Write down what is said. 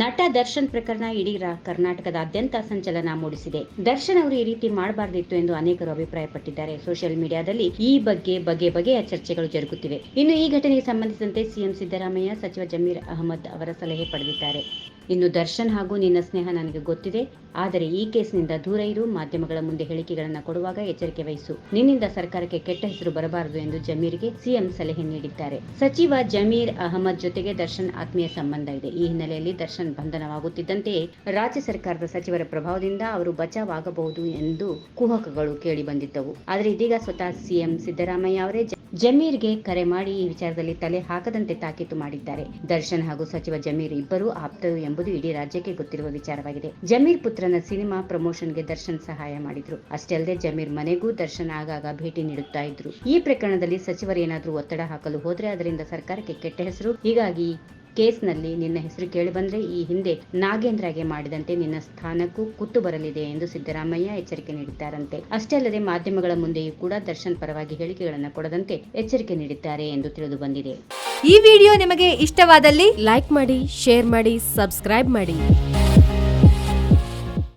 ನಟ ದರ್ಶನ್ ಪ್ರಕರಣ ಇಡೀ ಕರ್ನಾಟಕದಾದ್ಯಂತ ಸಂಚಲನ ಮೂಡಿಸಿದೆ. ದರ್ಶನ್ ಅವರು ಈ ರೀತಿ ಮಾಡಬಾರ್ದಿತ್ತು ಎಂದು ಅನೇಕರು ಅಭಿಪ್ರಾಯಪಟ್ಟಿದ್ದಾರೆ. ಸೋಷಿಯಲ್ ಮೀಡಿಯಾದಲ್ಲಿ ಈ ಬಗ್ಗೆ ಬಗೆ ಬಗೆಯ ಚರ್ಚೆಗಳು ಜರುಗುತ್ತಿವೆ. ಇನ್ನು ಈ ಘಟನೆಗೆ ಸಂಬಂಧಿಸಿದಂತೆ ಸಿಎಂ ಸಿದ್ದರಾಮಯ್ಯ, ಸಚಿವ ಜಮೀರ್ ಅಹಮದ್ ಅವರ ಸಲಹೆ ಪಡೆದಿದ್ದಾರೆ. ಇನ್ನು ದರ್ಶನ್ ಹಾಗೂ ನಿನ್ನ ಸ್ನೇಹ ನನಗೆ ಗೊತ್ತಿದೆ. ಆದರೆ ಈ ಕೇಸ್ನಿಂದ ದೂರ ಇರು. ಮಾಧ್ಯಮಗಳ ಮುಂದೆ ಹೇಳಿಕೆಗಳನ್ನು ಕೊಡುವಾಗ ಎಚ್ಚರಿಕೆ ವಹಿಸು. ನಿನ್ನಿಂದ ಸರ್ಕಾರಕ್ಕೆ ಕೆಟ್ಟ ಹೆಸರು ಬರಬಾರದು ಎಂದು ಜಮೀರ್ಗೆ ಸಿಎಂ ಸಲಹೆ ನೀಡಿದ್ದಾರೆ. ಸಚಿವ ಜಮೀರ್ ಅಹಮದ್ ಜೊತೆಗೆ ದರ್ಶನ್ ಆತ್ಮೀಯ ಸಂಬಂಧ ಇದೆ. ಈ ಹಿನ್ನೆಲೆಯಲ್ಲಿ ದರ್ಶನ್ ಬಂಧನವಾಗುತ್ತಿದ್ದಂತೆಯೇ ರಾಜ್ಯ ಸರ್ಕಾರದ ಸಚಿವರ ಪ್ರಭಾವದಿಂದ ಅವರು ಬಚಾವಾಗಬಹುದು ಎಂದು ಕುಹಕಗಳು ಕೇಳಿ ಬಂದಿದ್ದವು. ಆದರೆ ಇದೀಗ ಸ್ವತಃ ಸಿಎಂ ಸಿದ್ದರಾಮಯ್ಯ ಅವರೇ ಜಮೀರ್ಗೆ ಕರೆ ಮಾಡಿ ಈ ವಿಚಾರದಲ್ಲಿ ತಲೆ ಹಾಕದಂತೆ ತಾಕೀತು ಮಾಡಿದ್ದಾರೆ. ದರ್ಶನ್ ಹಾಗೂ ಸಚಿವ ಜಮೀರ್ ಇಬ್ಬರು ಆಪ್ತರು ಎಂಬುದು ಇಡೀ ರಾಜ್ಯಕ್ಕೆ ಗೊತ್ತಿರುವ ವಿಚಾರವಾಗಿದೆ. ಜಮೀರ್ ಪುತ್ರನ ಸಿನಿಮಾ ಪ್ರಮೋಷನ್ಗೆ ದರ್ಶನ್ ಸಹಾಯ ಮಾಡಿದ್ರು. ಅಷ್ಟೇ ಅಲ್ಲದೆ ಜಮೀರ್ ಮನೆಗೂ ದರ್ಶನ್ ಆಗಾಗ ಭೇಟಿ ನೀಡುತ್ತಾ ಇದ್ರು. ಈ ಪ್ರಕರಣದಲ್ಲಿ ಸಚಿವರು ಏನಾದರೂ ಒತ್ತಡ ಹಾಕಲು ಹೋದ್ರೆ ಅದರಿಂದ ಸರ್ಕಾರಕ್ಕೆ ಕೆಟ್ಟ ಹೆಸರು. ಹೀಗಾಗಿ ಕೇಸ್ನಲ್ಲಿ ನಿನ್ನ ಹೆಸರು ಕೇಳಿಬಂದ್ರೆ ಈ ಹಿಂದೆ ನಾಗೇಂದ್ರಗೆ ಮಾಡಿದಂತೆ ನಿನ್ನ ಸ್ಥಾನಕ್ಕೂ ಕುತ್ತು ಬರಲಿದೆ ಎಂದು ಸಿದ್ದರಾಮಯ್ಯ ಎಚ್ಚರಿಕೆ ನೀಡಿದ್ದಾರಂತೆ. ಅಷ್ಟೇ ಅಲ್ಲದೆ ಮಾಧ್ಯಮಗಳ ಮುಂದೆಯೂ ಕೂಡ ದರ್ಶನ್ ಪರವಾಗಿ ಹೇಳಿಕೆಗಳನ್ನು ಕೊಡದಂತೆ ಎಚ್ಚರಿಕೆ ನೀಡಿದ್ದಾರೆ ಎಂದು ತಿಳಿದು ಬಂದಿದೆ. ಈ ವಿಡಿಯೋ ನಿಮಗೆ ಇಷ್ಟವಾದಲ್ಲಿ ಲೈಕ್ ಮಾಡಿ, ಶೇರ್ ಮಾಡಿ, ಸಬ್ಸ್ಕ್ರೈಬ್ ಮಾಡಿ.